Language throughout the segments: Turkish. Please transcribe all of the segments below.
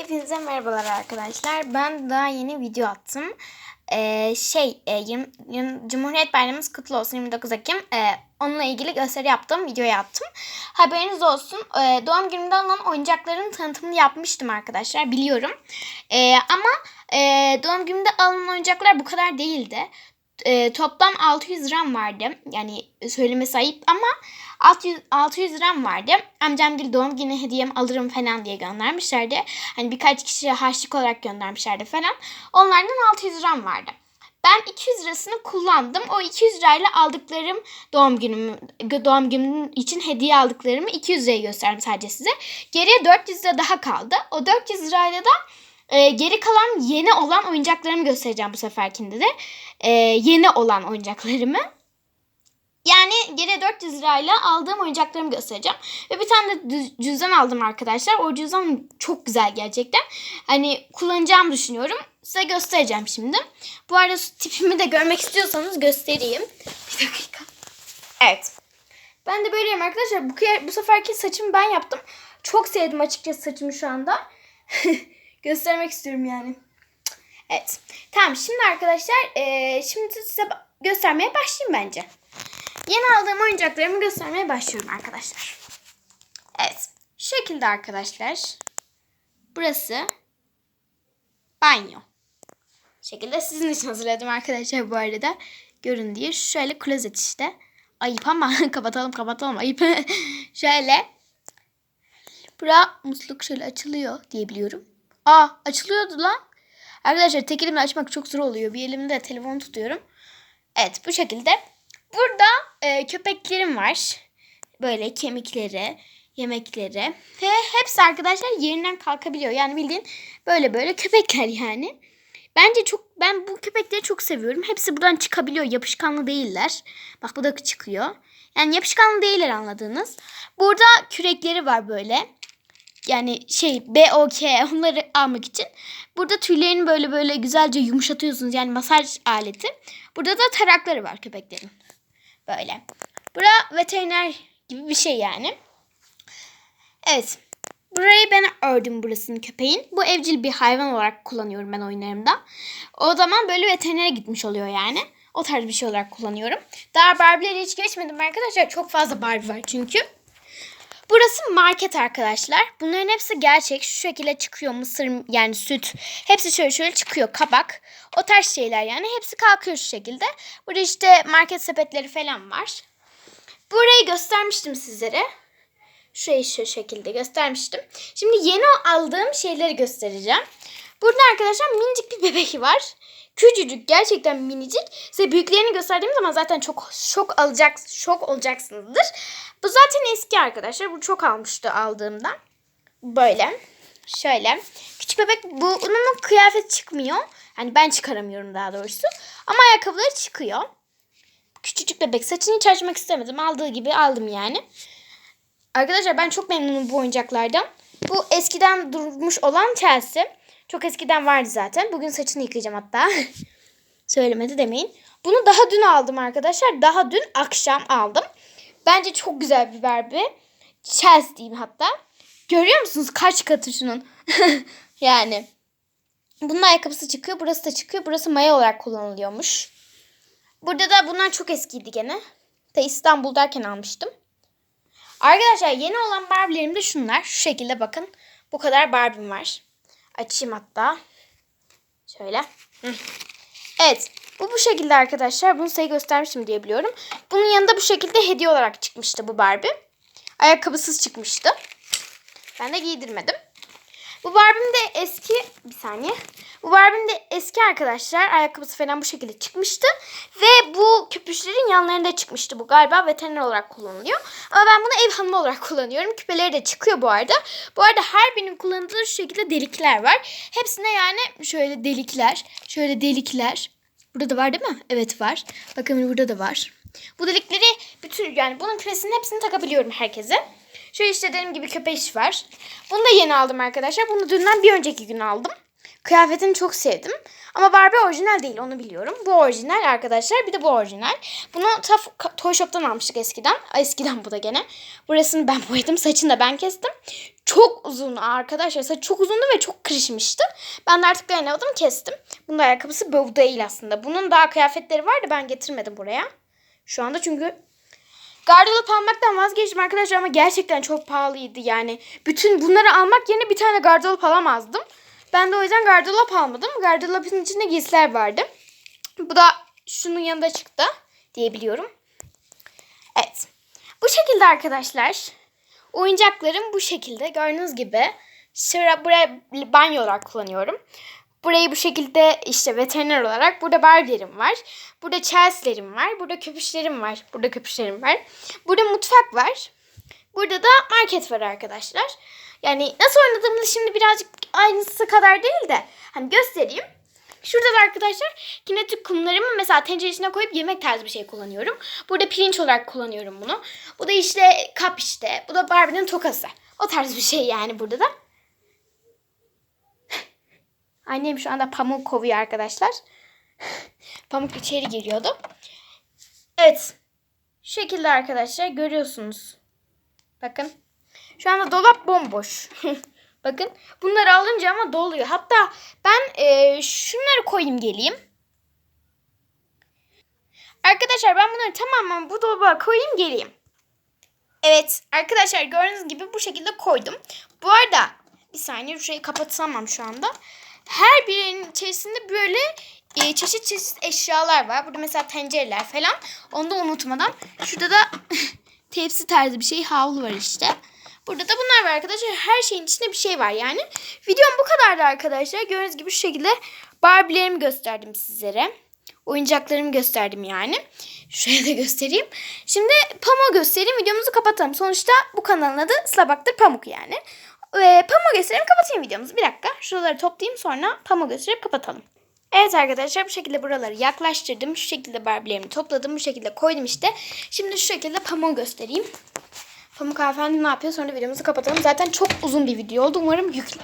Hepinize merhabalar arkadaşlar. Ben daha yeni video attım. Ee, şey, e, 20 yirmi- Cumhuriyet Bayramımız kutlu olsun 29 Ekim. Ee, onunla ilgili gösteri yaptım, videoya attım. Haberiniz olsun. Ee, doğum günümde alınan oyuncakların tanıtımını yapmıştım arkadaşlar, biliyorum. Ee, ama e, doğum günümde alınan oyuncaklar bu kadar değildi. Ee, toplam 600 liram vardı. Yani söylemesi ayıp ama 600, 600 liram vardı. Amcam bir doğum günü hediyem alırım falan diye göndermişlerdi. Hani birkaç kişiye harçlık olarak göndermişlerdi falan. Onlardan 600 liram vardı. Ben 200 lirasını kullandım. O 200 lirayla aldıklarım doğum günüm doğum günüm için hediye aldıklarımı 200 liraya gösterdim sadece size. Geriye 400 lira daha kaldı. O 400 lirayla da e, geri kalan yeni olan oyuncaklarımı göstereceğim bu seferkinde de. E, yeni olan oyuncaklarımı. Yani geriye 400 lirayla aldığım oyuncaklarımı göstereceğim. Ve bir tane de cüzdan aldım arkadaşlar. O cüzdan çok güzel gerçekten. Hani kullanacağımı düşünüyorum. Size göstereceğim şimdi. Bu arada tipimi de görmek istiyorsanız göstereyim. Bir dakika. Evet. Ben de böyleyim arkadaşlar. Bu, bu seferki saçımı ben yaptım. Çok sevdim açıkçası saçımı şu anda. Göstermek istiyorum yani. Evet. Tamam şimdi arkadaşlar eee, şimdi size göstermeye başlayayım bence. Yeni aldığım oyuncaklarımı göstermeye başlıyorum arkadaşlar. Evet. Şu şekilde arkadaşlar. Burası banyo. Bu şekilde sizin için hazırladım arkadaşlar bu arada. Görün diye. Şöyle klozet işte. Ayıp ama kapatalım kapatalım ayıp. şöyle. Bura musluk şöyle açılıyor diye biliyorum. Aa açılıyordu lan. Arkadaşlar tek elimle açmak çok zor oluyor. Bir elimde de telefon tutuyorum. Evet bu şekilde. Burada e, köpeklerim var. Böyle kemikleri, yemekleri. Ve hepsi arkadaşlar yerinden kalkabiliyor. Yani bildiğin böyle böyle köpekler yani. Bence çok ben bu köpekleri çok seviyorum. Hepsi buradan çıkabiliyor. Yapışkanlı değiller. Bak bu da çıkıyor. Yani yapışkanlı değiller anladığınız. Burada kürekleri var böyle. Yani şey BOK onları almak için. Burada tüylerini böyle böyle güzelce yumuşatıyorsunuz. Yani masaj aleti. Burada da tarakları var köpeklerin. Böyle. Bura veteriner gibi bir şey yani. Evet. Burayı ben ördüm burasını köpeğin. Bu evcil bir hayvan olarak kullanıyorum ben oyunlarımda. O zaman böyle veterinere gitmiş oluyor yani. O tarz bir şey olarak kullanıyorum. Daha Barbie'lere hiç geçmedim arkadaşlar. Çok fazla Barbie var çünkü. Burası market arkadaşlar. Bunların hepsi gerçek. Şu şekilde çıkıyor mısır yani süt. Hepsi şöyle şöyle çıkıyor. Kabak. O tarz şeyler yani. Hepsi kalkıyor şu şekilde. Burada işte market sepetleri falan var. Burayı göstermiştim sizlere. Şurayı şu şekilde göstermiştim. Şimdi yeni aldığım şeyleri göstereceğim. Burada arkadaşlar minicik bir bebek var. Küçücük gerçekten minicik. Size büyüklerini gösterdiğim zaman zaten çok şok alacak şok olacaksınızdır. Bu zaten eski arkadaşlar. Bu çok almıştı aldığımda. Böyle. Şöyle. Küçük bebek bu onun kıyafet çıkmıyor. Yani ben çıkaramıyorum daha doğrusu. Ama ayakkabıları çıkıyor. Küçücük bebek saçını hiç açmak istemedim. Aldığı gibi aldım yani. Arkadaşlar ben çok memnunum bu oyuncaklardan. Bu eskiden durmuş olan Chelsea. Çok eskiden vardı zaten. Bugün saçını yıkayacağım hatta. Söylemedi demeyin. Bunu daha dün aldım arkadaşlar. Daha dün akşam aldım. Bence çok güzel bir Barbie. Chelsea diyeyim hatta. Görüyor musunuz kaç katı şunun? yani. Bunun ayakkabısı çıkıyor. Burası da çıkıyor. Burası maya olarak kullanılıyormuş. Burada da bunlar çok eskiydi gene. Da İstanbul'dayken almıştım. Arkadaşlar yeni olan Barbie'lerim de şunlar. Şu şekilde bakın. Bu kadar Barbie'm var. Açayım hatta. Şöyle. Evet. Bu bu şekilde arkadaşlar. Bunu size göstermiştim diye biliyorum. Bunun yanında bu şekilde hediye olarak çıkmıştı bu Barbie. Ayakkabısız çıkmıştı. Ben de giydirmedim. Bu Barbie'm de eski bir saniye. Bu Barbie'm de eski arkadaşlar. Ayakkabısı falan bu şekilde çıkmıştı. Ve bu köpüşlerin yanlarında çıkmıştı. Bu galiba veteriner olarak kullanılıyor. Ama ben bunu ev hanımı olarak kullanıyorum. Küpeleri de çıkıyor bu arada. Bu arada her birinin kullanıldığı şu şekilde delikler var. Hepsine yani şöyle delikler. Şöyle delikler. Burada da var değil mi? Evet var. Bakın burada da var. Bu delikleri bütün yani bunun küpesinin hepsini takabiliyorum herkese. Şöyle işte dediğim gibi köpeş var. Bunu da yeni aldım arkadaşlar. Bunu dünden bir önceki gün aldım. Kıyafetini çok sevdim. Ama Barbie orijinal değil onu biliyorum. Bu orijinal arkadaşlar. Bir de bu orijinal. Bunu ta Ka- Toy Shop'tan almıştık eskiden. Eskiden bu da gene. Burasını ben boyadım. Saçını da ben kestim. Çok uzun arkadaşlar. Saç çok uzundu ve çok kırışmıştı. Ben de artık dayanamadım kestim. Bunun ayakkabısı bu değil aslında. Bunun daha kıyafetleri vardı ben getirmedim buraya. Şu anda çünkü Gardırop almaktan vazgeçtim arkadaşlar ama gerçekten çok pahalıydı yani. Bütün bunları almak yerine bir tane gardırop alamazdım. Ben de o yüzden gardırop almadım. Gardıropun içinde giysiler vardı. Bu da şunun yanında çıktı diyebiliyorum. Evet. Bu şekilde arkadaşlar. Oyuncaklarım bu şekilde. Gördüğünüz gibi. Sıra buraya banyo olarak kullanıyorum. Burayı bu şekilde işte veteriner olarak. Burada Barbie'lerim var. Burada Chelsea'lerim var. Burada köpüşlerim var. Burada köpüşlerim var. Burada mutfak var. Burada da market var arkadaşlar. Yani nasıl oynadığımızı şimdi birazcık aynısı kadar değil de hani göstereyim. Şurada da arkadaşlar kinetik kumlarımı mesela tencere içine koyup yemek tarzı bir şey kullanıyorum. Burada pirinç olarak kullanıyorum bunu. Bu da işte kap işte. Bu da Barbie'nin tokası. O tarz bir şey yani burada da. Annem şu anda pamuk kovuyor arkadaşlar. pamuk içeri giriyordu. Evet. Şu şekilde arkadaşlar görüyorsunuz. Bakın. Şu anda dolap bomboş. Bakın bunları alınca ama doluyor. Hatta ben e, şunları koyayım geleyim. Arkadaşlar ben bunları tamamen bu dolaba koyayım geleyim. Evet arkadaşlar gördüğünüz gibi bu şekilde koydum. Bu arada bir saniye şurayı kapatamam şu anda. Her birinin içerisinde böyle e, çeşit çeşit eşyalar var. Burada mesela tencereler falan. Onu da unutmadan. Şurada da tepsi tarzı bir şey havlu var işte. Burada da bunlar var arkadaşlar. Her şeyin içinde bir şey var yani. Videom bu kadardı arkadaşlar. Gördüğünüz gibi şu şekilde Barbie'lerimi gösterdim sizlere. Oyuncaklarımı gösterdim yani. Şuraya da göstereyim. Şimdi pamuğu göstereyim. Videomuzu kapatalım. Sonuçta bu kanalın adı Slabaktır Pamuk yani. Ee, pamuğu göstereyim kapatayım videomuzu. Bir dakika. Şuraları toplayayım sonra pamuğu gösterip kapatalım. Evet arkadaşlar bu şekilde buraları yaklaştırdım. Şu şekilde Barbie'lerimi topladım. Bu şekilde koydum işte. Şimdi şu şekilde pamuğu göstereyim. Pamuk hanımefendi ne yapıyor? Sonra videomuzu kapatalım. Zaten çok uzun bir video oldu. Umarım yüklü.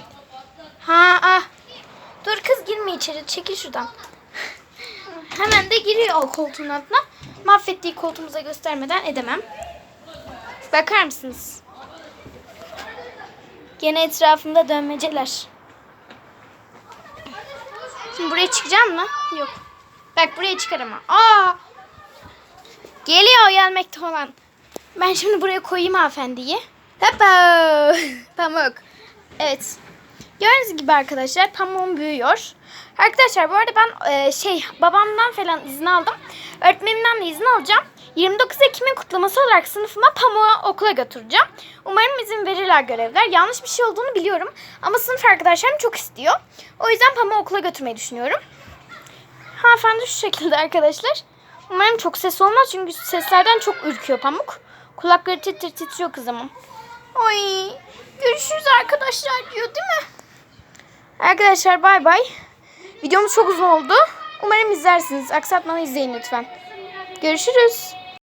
Ha ah. Dur kız girme içeri. Çekil şuradan. Hemen de giriyor o koltuğun altına. Mahvettiği koltuğumuza göstermeden edemem. Bakar mısınız? Gene etrafında dönmeceler. Şimdi buraya çıkacağım mı? Yok. Bak buraya çıkar ama. Aa! Geliyor gelmekte olan. Ben şimdi buraya koyayım hanımefendiyi. Hoppa! Pamuk. Evet. Gördüğünüz gibi arkadaşlar pamuğum büyüyor. Arkadaşlar bu arada ben e, şey babamdan falan izin aldım. Öğretmenimden de izin alacağım. 29 Ekim'in kutlaması olarak sınıfıma pamuğu okula götüreceğim. Umarım izin verirler görevler. Yanlış bir şey olduğunu biliyorum. Ama sınıf arkadaşlarım çok istiyor. O yüzden pamuğu okula götürmeyi düşünüyorum. Hanımefendi şu şekilde arkadaşlar. Umarım çok ses olmaz çünkü seslerden çok ürküyor pamuk. Kulakları titir titriyor kızımın. Oy görüşürüz arkadaşlar diyor değil mi? Arkadaşlar bay bay. Videomuz çok uzun oldu. Umarım izlersiniz. Aksatmadan izleyin lütfen. Görüşürüz.